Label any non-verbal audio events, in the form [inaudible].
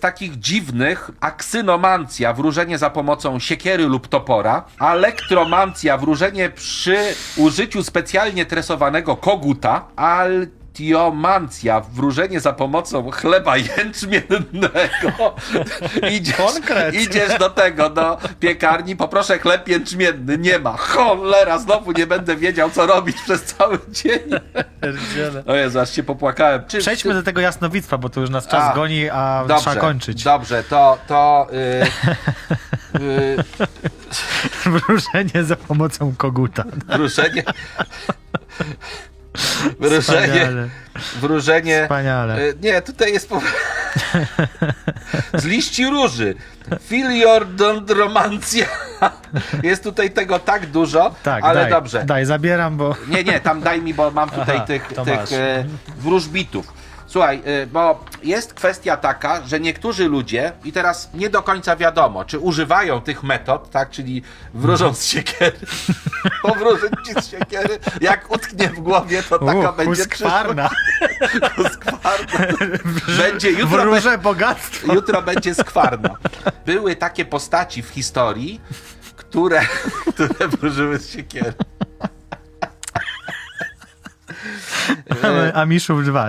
takich dziwnych aksynomancja, wróżenie za pomocą siekiery lub topora, elektromancja, wróżenie przy użyciu specjalnie tresowanego koguta, altiomancja, wróżenie za pomocą chleba jęczmiennego. [laughs] Idziesz, Konkret. idziesz do tego, do piekarni, poproszę chleb jęczmienny, nie ma. Cholera, znowu nie będę wiedział, co robić przez cały dzień. O Jezu, aż się popłakałem. Czy, Przejdźmy do tego jasnowictwa, bo tu już nas czas A, goni, a Dobrze, trzeba kończyć. Dobrze, to, to y, y, [laughs] Wróżenie za pomocą koguta. wróżenie. [laughs] Wróżenie. Wspaniale. Wróżenie. Wspaniale. y, Nie, tutaj jest. Po... [laughs] Z liści róży. Filiordondromancja. [laughs] Jest tutaj tego tak dużo, Tak, ale daj, dobrze. Daj, zabieram, bo... Nie, nie, tam daj mi, bo mam tutaj Aha, tych, tych masz. e, wróżbitów. Słuchaj, e, bo jest kwestia taka, że niektórzy ludzie, i teraz nie do końca wiadomo, czy używają tych metod, tak, czyli wróżą z siekiery, [laughs] powróżyć ci z siekiery, jak utknie w głowie, to taka U, będzie. Huskwarna. [laughs] Będzie jutro, be, Wróżę bogactwo. jutro będzie skwarno. Były takie postaci w historii, które, [laughs] które wróżyły z siekiery. A Miszów 2.